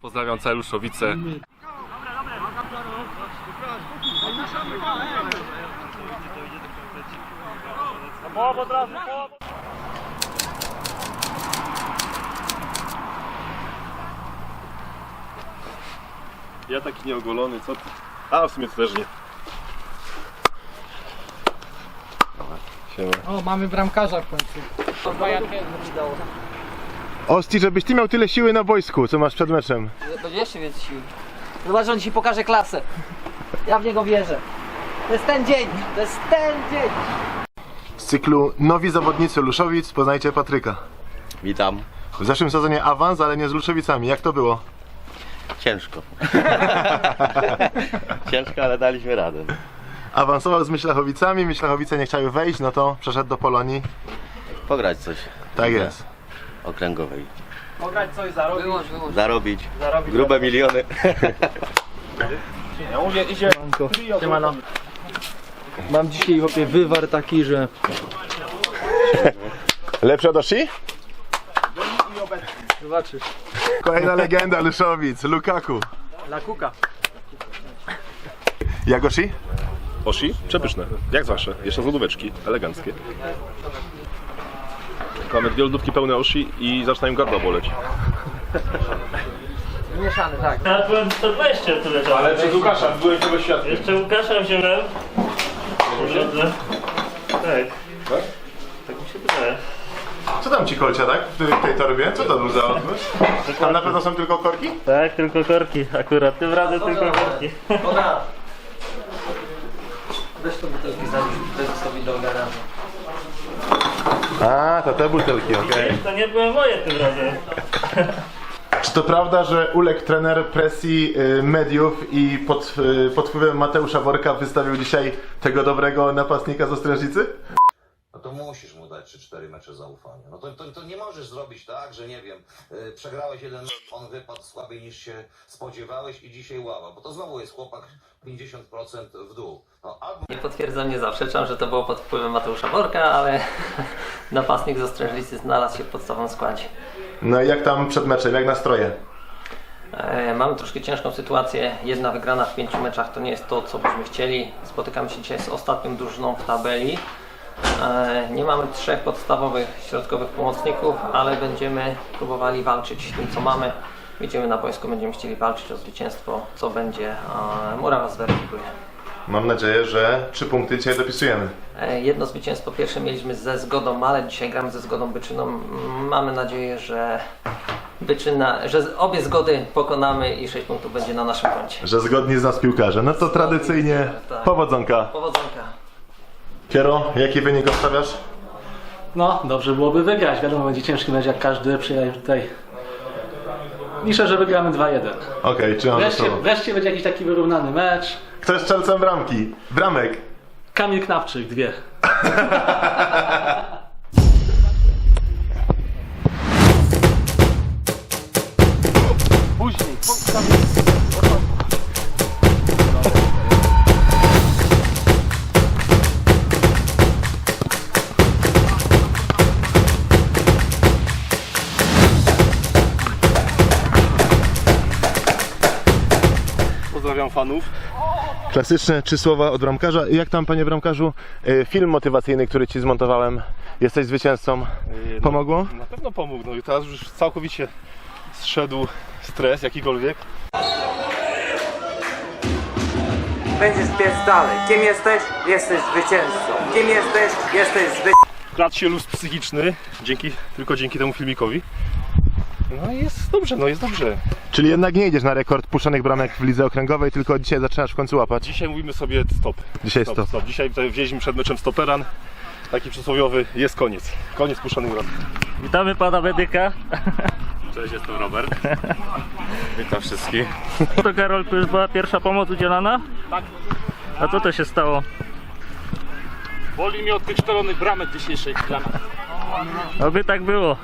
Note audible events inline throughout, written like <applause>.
Pozdrawiam całe Luszowice. Ja taki nieogolony, co ty? A w sumie to też nie. Siema. O, mamy bramkarza w końcu. Osti, żebyś ty miał tyle siły na wojsku, co masz przed meczem. Będzie jeszcze więcej siły. Zobacz, że on ci pokaże klasę. Ja w niego wierzę. To jest ten dzień, to jest ten dzień. Z cyklu Nowi zawodnicy Luszowic, poznajcie Patryka. Witam. W zeszłym sezonie awans, ale nie z Luszowicami. Jak to było? Ciężko. <laughs> Ciężko, ale daliśmy radę. Awansował z Myślachowicami, Myślachowice nie chciały wejść, no to przeszedł do Polonii. Pograć coś Tak jest. Okręgowej. Wyłącz, wyłącz. Zarobić. Grube miliony. Mam dzisiaj chłopie wywar taki, że <laughs> Lepszy od Osi? zobaczysz. Kolejna legenda Luszowic, Lukaku. La Kuka. Jak Osi? Osi? Przepyszne. Jak zawsze. Jeszcze z lodóweczki. Eleganckie. Mamy dwie lodówki pełne osi i zaczynają gardła boleć. Mieszany, tak. Ja byłem 120 tyle czasu. Ale przez Łukasza byłem tego świadkiem. Jeszcze Łukasza wziąłem. Porządne. Tak. Tak mi się wydaje. Co tam ci kolcia, tak? W tej- torbie? Co to był za odgłos? Tam na pewno są tylko korki? Tak, tylko korki akurat. Tym razem tylko korki. Dobra. Weź to butelki zabić, to sobie do garażu. A, to te butelki, okej. To nie były moje tym razem. <laughs> Czy to prawda, że uległ trener presji y, mediów i pod, y, pod wpływem Mateusza Worka wystawił dzisiaj tego dobrego napastnika z Ostrężnicy? no to musisz mu dać 3-4 mecze zaufania. No to, to, to nie możesz zrobić tak, że nie wiem, y, przegrałeś jeden, on wypadł słabiej niż się spodziewałeś i dzisiaj ława, bo to znowu jest chłopak 50% w dół. No, Nie potwierdzam, nie zaprzeczam, że to było pod wpływem Mateusza Borka, ale <laughs> napastnik z Ostrężnicy znalazł się w podstawowym składzie. No i jak tam przed meczem, jak nastroje? E, Mamy troszkę ciężką sytuację. Jedna wygrana w pięciu meczach to nie jest to, co byśmy chcieli. Spotykamy się dzisiaj z ostatnią drużyną w tabeli. E, Nie mamy trzech podstawowych środkowych pomocników, ale będziemy próbowali walczyć tym, co mamy. Wyjdziemy na boisko, będziemy chcieli walczyć o zwycięstwo, co będzie. e, Murawa zweryfikuje. Mam nadzieję, że trzy punkty dzisiaj dopisujemy. E, Jedno zwycięstwo pierwsze mieliśmy ze zgodą, ale dzisiaj gramy ze zgodą Byczyną. Mamy nadzieję, że Byczyna, że obie zgody pokonamy i 6 punktów będzie na naszym koncie. Że zgodni z nas piłkarze. No to tradycyjnie Tak. powodzonka. Powodzonka. Kiero, jaki wynik obstawiasz? No, dobrze byłoby wygrać. Wiadomo, będzie ciężki mecz jak każdy. Przyjechać tutaj. Liczę, że wygramy 2-1. Okej, czy mam Wreszcie, wreszcie będzie jakiś taki wyrównany mecz. Kto jest strzelcem bramki? Bramek. Kamil Knapczyk, dwie. <laughs> Klasyczne trzy słowa od bramkarza. Jak tam, panie bramkarzu, y, film motywacyjny, który ci zmontowałem? Jesteś zwycięzcą. Pomogło? Na pewno pomógł. No i teraz już całkowicie zszedł stres jakikolwiek. Będziesz biec dalej. Kim jesteś? Jesteś zwycięzcą. Kim jesteś? Jesteś zwycięzcą. Kradł się luz psychiczny, dzięki, tylko dzięki temu filmikowi. No jest dobrze, no jest dobrze. Czyli jednak nie idziesz na rekord puszczonych bramek w lidze okręgowej, tylko dzisiaj zaczynasz w końcu łapać. Dzisiaj mówimy sobie stop. Dzisiaj Stop, stop. stop. Dzisiaj tutaj wzięliśmy przed meczem stoperan. Taki przysłowiowy, jest koniec. Koniec puszczonych bramek. Witamy pana medyka. Cześć, jestem Robert. <laughs> Witam wszystkich. To Karol, to już była pierwsza pomoc udzielana? Tak. A co to się stało? Boli mnie od tych czteronych bramek dzisiejszej dla nas. Oby tak było.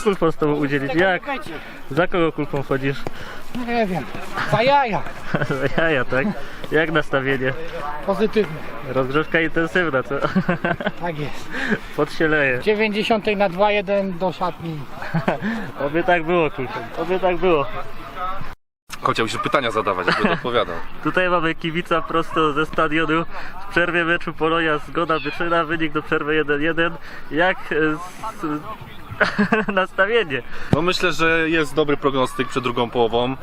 Kulpą z tobą udzielić. Jak? Za kogo kulpą chodzisz? Nie wiem, za jaja. <laughs> Za jaja, tak? Jak nastawienie? Pozytywny, Rozgrzewka intensywna, co? <laughs> tak jest. Pod się leje. 90 na 2-1 do szatni. <laughs> Oby tak było, kulpą. Oby tak było. Musisz pytania zadawać, jakby odpowiadał. Tutaj mamy kibica prosto ze stadionu. W przerwie meczu Polonia zgoda Byczyna, wynik do przerwy 1-1. Jak s- <laughs> nastawienie? No myślę, że jest dobry prognostyk przed drugą połową.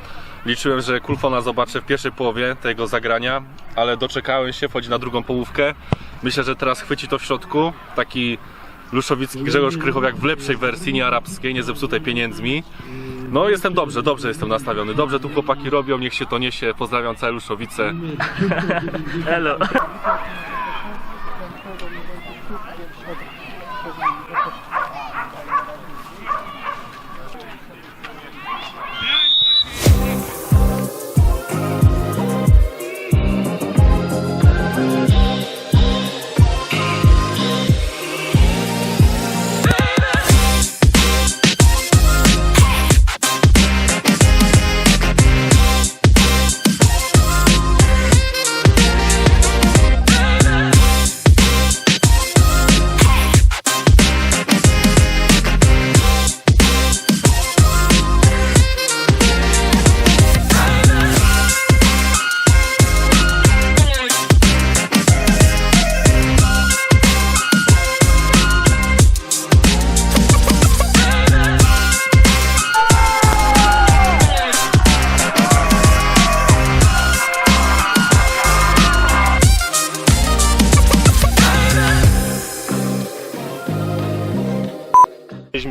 Liczyłem, że Kulfona zobaczę w pierwszej połowie tego zagrania, ale doczekałem się, wchodzi na drugą połówkę. Myślę, że teraz chwyci to w środku. Taki Luszowicki Grzegorz Krychowiak w lepszej wersji, nie arabskiej, nie zepsutej pieniędzmi. No jestem dobrze, dobrze jestem nastawiony. Dobrze tu chłopaki robią, niech się to niesie. Pozdrawiam całe Luszowice. <laughs> Elo.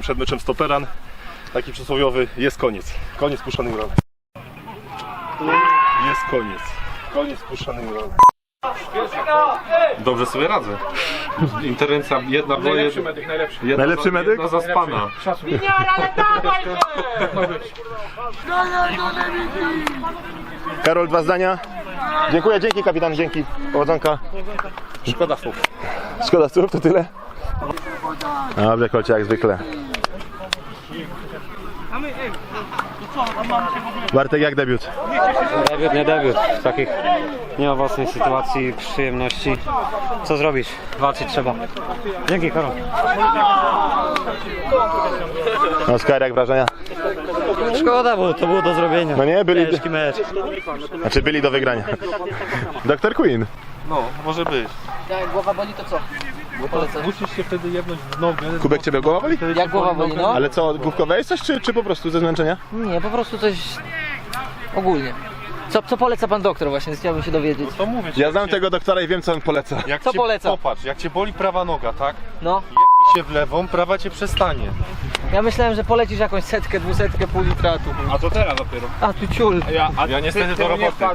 Mieliśmy przed meczem stoperan, taki przysłowiowy, jest koniec. Koniec puszczanej urony. Jest koniec. Koniec puszczanej urony. Dobrze sobie radzę. Interwencja jedna była jedna, jedna, Najlepszy medyk? jedna zaspana. Karol, dwa zdania. Dziękuję, dzięki kapitan, dzięki. Powodzonka. Szkoda słów. Szkoda słów, to tyle? Dobrze, kocie, jak zwykle. Bartek, jak debiut? Debiut, nie debiut. W takich nieowocnej sytuacji, przyjemności. Co zrobić? Walczyć trzeba. Dzięki, Karol. Oskar, jak wrażenia? Szkoda, bo to było do zrobienia. No nie, byli... Ciężki mecz. Znaczy byli do wygrania. Dr Queen. No, może być. Jak głowa boli to co? Musisz się wtedy jebnąć w nogę. Kubek ciebie głowa boli? Jak głowa boli, no? Ale co, główkowe jest coś, czy, czy po prostu ze zmęczenia? Nie, po prostu coś ogólnie. Co, co poleca pan doktor właśnie, chciałbym się dowiedzieć. To mówię ci, Ja jak znam cię- tego doktora i wiem, co on poleca. Jak Co cię, poleca? Popatrz, jak cię boli prawa noga, tak? No, Jebnij się w lewą, prawa cię przestanie. ja myślałem, że polecisz jakąś setkę, dwusetkę, pół litra tu. A to teraz dopiero. A tu ciul. Ja, a ja niestety do roboty. Trzeba,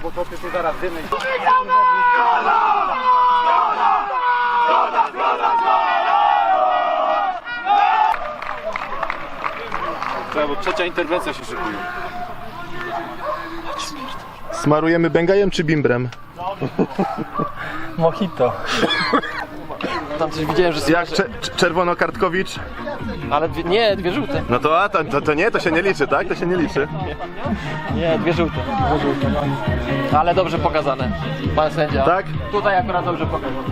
bo trzecia interwencja się szykuje. Smarujemy bęgajem czy bimbrem? Mojito. Tam coś widziałem, że Jak cze- cz- czerwono-kartkowicz? Ale dwie, nie, dwie żółte. No to, a, to, to, to nie, to się nie liczy, tak? To się nie liczy. Nie, dwie żółte. Dwie żółte. Ale dobrze pokazane. Pan sędzia. Tak? Tutaj akurat dobrze pokazane.